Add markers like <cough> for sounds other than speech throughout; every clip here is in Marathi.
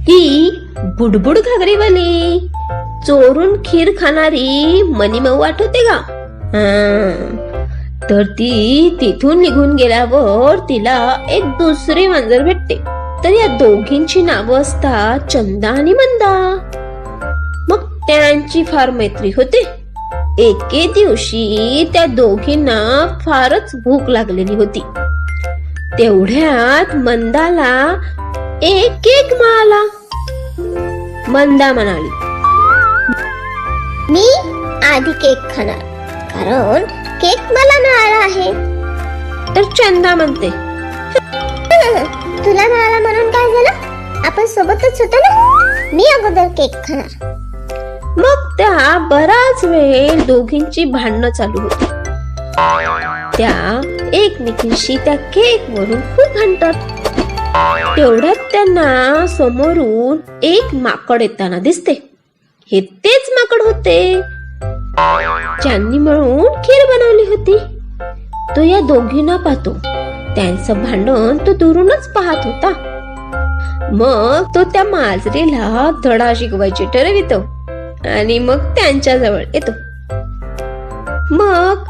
ही बुडबुड घागरीवाली चोरून खीर खाणारी मनीमऊ आठवते का? तर ती तिथून निघून गेल्यावर तिला एक दुसरी मांजर भेटते. तर या दोघींची नावं असतात चंदा आणि मंदा. मग त्यांची फार मैत्री होते. एके दिवशी त्या दोघींना फारच भूक लागलेली होती. तेवढ्यात मंदाला एक केक मिळाला मंदा म्हणाली. मी आधी केक खाणार कारण केक मला मिळाला आहे. तर चंदा म्हणते. तुला मिळाला म्हणून काय झालं? आपण सोबतच होतो ना? मी अगोदर केक खाणार. मग त्या बराच वेळ दोघींची भांडणं चालू होती. त्या एकमेकींशी त्या केक वरून खूप भांडतात तेवढ्यात त्यांना समोरून एक माकड येताना दिसते. हे तेच माकड होते. ज्यांनी मिळून खीर बनवली होती. तो या दोघींना पाहतो. त्यांचं भांडण तो दुरूनच पाहत होता. मग तो त्या माजरीला धडा शिकवायचे ठरवितो आणि मग त्यांच्या जवळ येतो. मग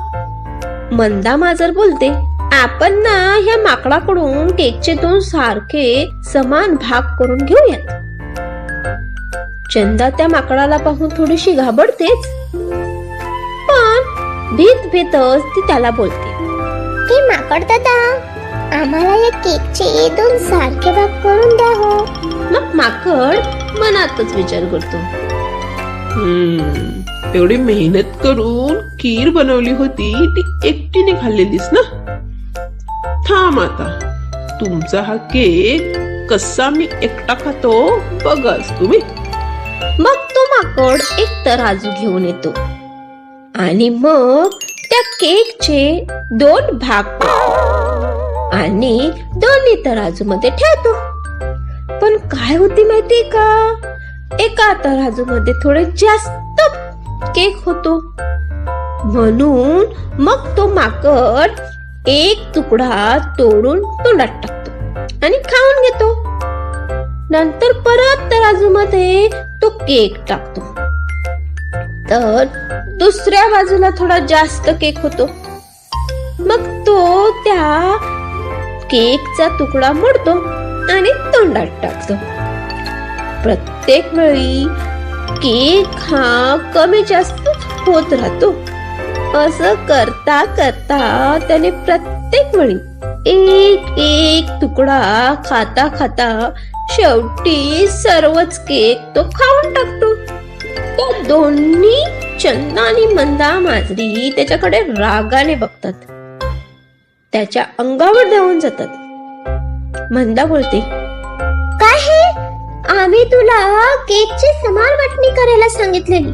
मंदा माजर बोलते आपण ना ह्या माकडाकडून केकचे दोन सारखे समान भाग करून घेऊयात. चंदा त्या माकडाला पाहून थोडीशी घाबरतेच पण भीत भीतच ती त्याला बोलते. की माकड दादा आम्हाला या केकचे दोन सारखे भाग करून द्या हो. मग माकड मनातच विचार करतो. हम्म एवढी मेहनत करून खीर बनवली होती ती एकटीने खाल्लेलीस ना? थांब आता. तुमचा हा केक कसा मी एकटा खातो बघाच तुम्ही. मग तो माकड एक तराजू घेऊन येतो. आणि मग त्या केकचे दोन भाग करतो. आणि दोन्ही तराजू मध्ये ठेवतो. पण काय होती माहितीये का? एका तराजू मध्ये थोडे जास्त केक होतो. म्हणून मग तो माकड एक तुकडा तोडून तोंडात टाकतो आणि खाऊन घेतो. नंतर परत तराजूमध्ये तो केक टाकतो. तर दुसऱ्या बाजूला थोडा जास्त केक होतो. मग तो त्या केकचा तुकडा मोडतो आणि तोंडात टाकतो. प्रत्येक वेळी केक हा कमी जास्त होत राहतो. असं करता करता त्याने प्रत्येक वेळी एक एक तुकडा खाता खाता शेवटी सर्वच केक तो खाऊन टाकतो. त्या दोन्ही चंदा आणि मंदा माजरी त्याच्याकडे रागाने बघतात. त्याच्या अंगावर धावून जातात. मंदा बोलते काय हे? आम्ही तुला केकची समान वाटणी करायला सांगितलेली.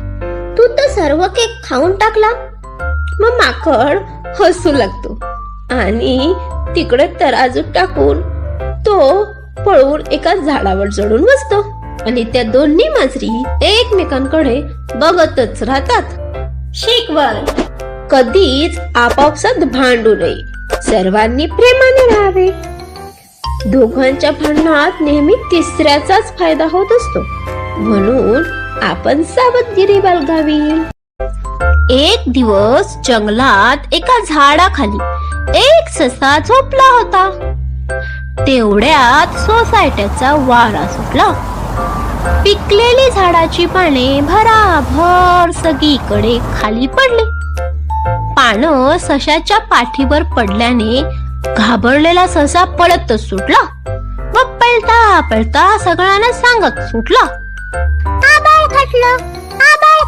तू तर सर्व केक खाऊन टाकला. मग माकड हसू लागतो. आणि तिकडे तराजू टाकून तो पळून एका झाडावर चढून बसतो. आणि त्या दोन्ही माजरी एकमेकांकडे बघतच राहतात. शिकवण कधीच आपापसात भांडू नये. सर्वांनी प्रेमाने राहावे. दोघांच्या भांडणात नेहमी तिसऱ्याचाच फायदा होत असतो. म्हणून आपण सावधगिरी बाळगावी. एक दिवस जंगलात एका झाडाखाली एक ससा झोपला होता. तेवढ्यात सोसायट्याचा वारा सुटला. पिकलेली झाडाची पाने भराभर सगळीकडे खाली पडली. पानं सशाच्या पाठीवर पडल्याने घाबरलेला ससा पळतच सुटला व पळता पळता सगळ्यांना सांगत सुटला. आबाळ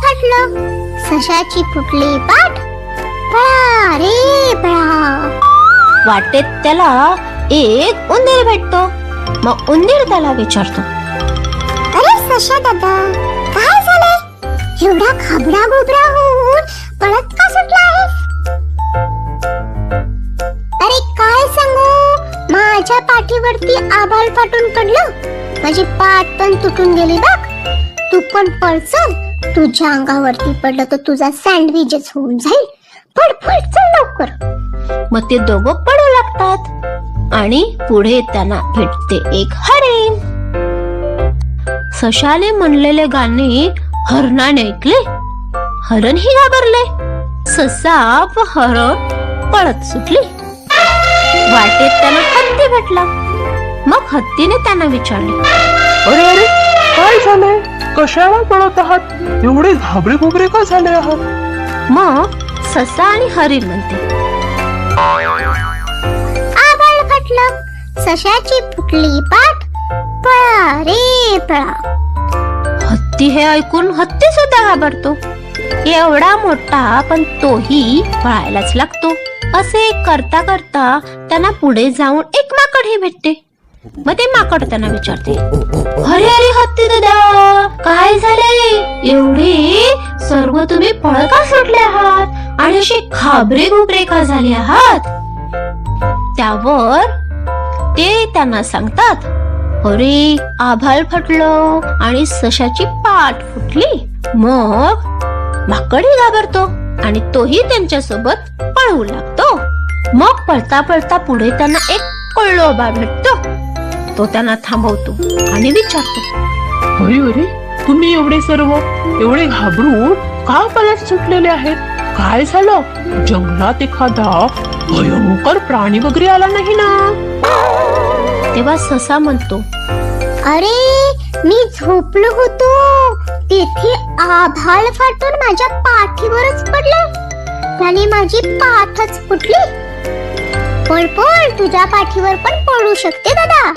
फाटलं सशाची फुटली पाठ. पळा रे पळा. वाटेत त्याला एक उंदीर भेटतो. मग उंदीर त्याला विचारतो. अरे सशा दादा काय झालं एवढा खाबडा गोबरा होऊन पळत का सुटला आहेस? अरे काय सांगू? माझ्या पाठीवरती आभाळ फाटून पडलं. माझी पाठ पण तुटून गेली बघ. तू पण पळचल तुझ्या अंगावरती पडलं तर तुझा सँडविचच होऊन जाईल. पड पड चल लवकर. मग ते दोघं पडू लागतात आणि पुढे त्यांना भेटते एक हरिण. सशाने म्हणलेले गाणे हरणाने ऐकले. हरणही घाबरले. ससा व हरण पळत सुटली. वाटेत त्यांना हत्ती भेटला. मग हत्तीने त्यांना विचारले अरे अरे काय झालंय? कशाला पळत आहात? एवढे घाबरे घुबरे का झाले आहात? मग ससा आणि हरिण म्हणते. आभाळ सशाची फुटली पाठ. पळा रे पळा. हत्ती हे ऐकून हत्ती सुद्धा घाबरतो. एवढा मोठा पण तोही पळायलाच लागतो. असे करता करता त्यांना पुढे जाऊन एक माकडही भेटते. मग ते माकड त्यांना विचारते. अरे अरे हत्ती दादा काय झाले एवढे सर्व तुम्ही पळ का सुटले आहात? आणि असे घाबरे घुबरे का झाले आहात? त्यावर ते त्यांना सांगतात अरे आभाळ फटलं आणि सशाची पाठ फुटली. मग माकडही घाबरतो आणि तोही त्यांच्यासोबत पळवू लागतो. मग पळता पळता पुढे त्यांना एक कोळोबा भेटतो. तो त्यांना थांबवतो आणि विचारतो. अरे अरे तुम्ही एवढे सर्व एवढे घाबरून का पळत सुटलेले आहेत? काय झालं? जंगलात एखादा भयंकर प्राणी वगैरे आला नाही ना? तेव्हा ससा म्हणतो अरे मी झोपलो होतो. तेथे आभाळ फाटून माझ्या पाठीवरच पडलं. त्याने माझी पाठच फुटली. पळ पळ तुझ्या पाठीवर पण पडू शकते दादा.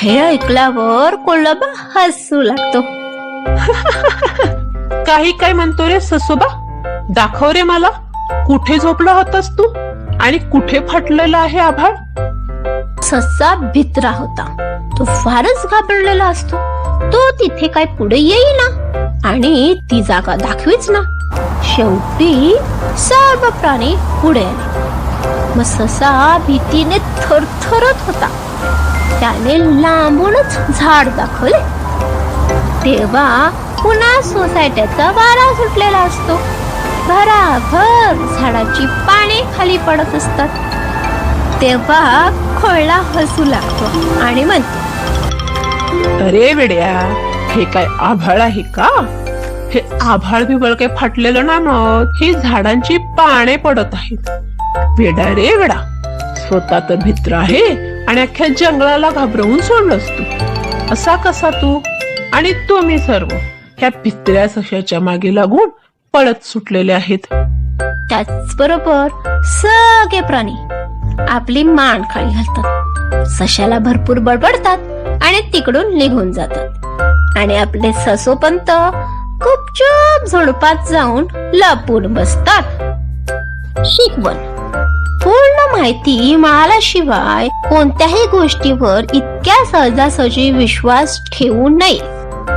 हे ऐकल्यावर कोल्हाबा हसू लागतो. <laughs> काही काय म्हणतो रे ससोबा? दाखव रे मला. कुठे झोपला होतास तू? आणि कुठे फाटलेला आहे आभाळ? ससा भित्रा होता. तो फारच घाबरलेला असतो. तो तिथे काय पुढे येईना. आणि ती जागा दाखवीच ना. शेवटी सर्व प्राणी पुढे आले. मग ससा भीतीने थरथरत होता. त्याने लांबूनच झाड दाखवले. तेव्हा पुन्हा सोसायट्याचा वारा सुटलेला असतो. भराभर झाडाची पाने खाली पडत असतात. तेव्हा खोळला हसू लागतो आणि म्हणतो अरे वेड्या हे काय आभाळ आहे का? हे आभाळ बिबळ काही फाटलेलं ना मग ही झाडांची पाने पडत आहेत. वेडा रे वेडा स्वतः तर भित्र आहे. आणि अख्ख्या जंगलाला घाबरवून सोडलंस तू असा कसा तू? आणि तुम्ही सर्व ह्या पितळ्या सशाच्या मागे लागून पळत सुटलेले आहेत. त्याचबरोबर सगळे प्राणी आपली मान खाली घालतात. सशाला भरपूर बडबडतात आणि तिकडून निघून जातात. आणि आपले ससोपंत खूप चुप झुडपात जाऊन लपून बसतात. शिकवण. माहिती मिळाल्याशिवाय कोणत्याही गोष्टीवर इतक्या सहजासहजी विश्वास ठेवू नये.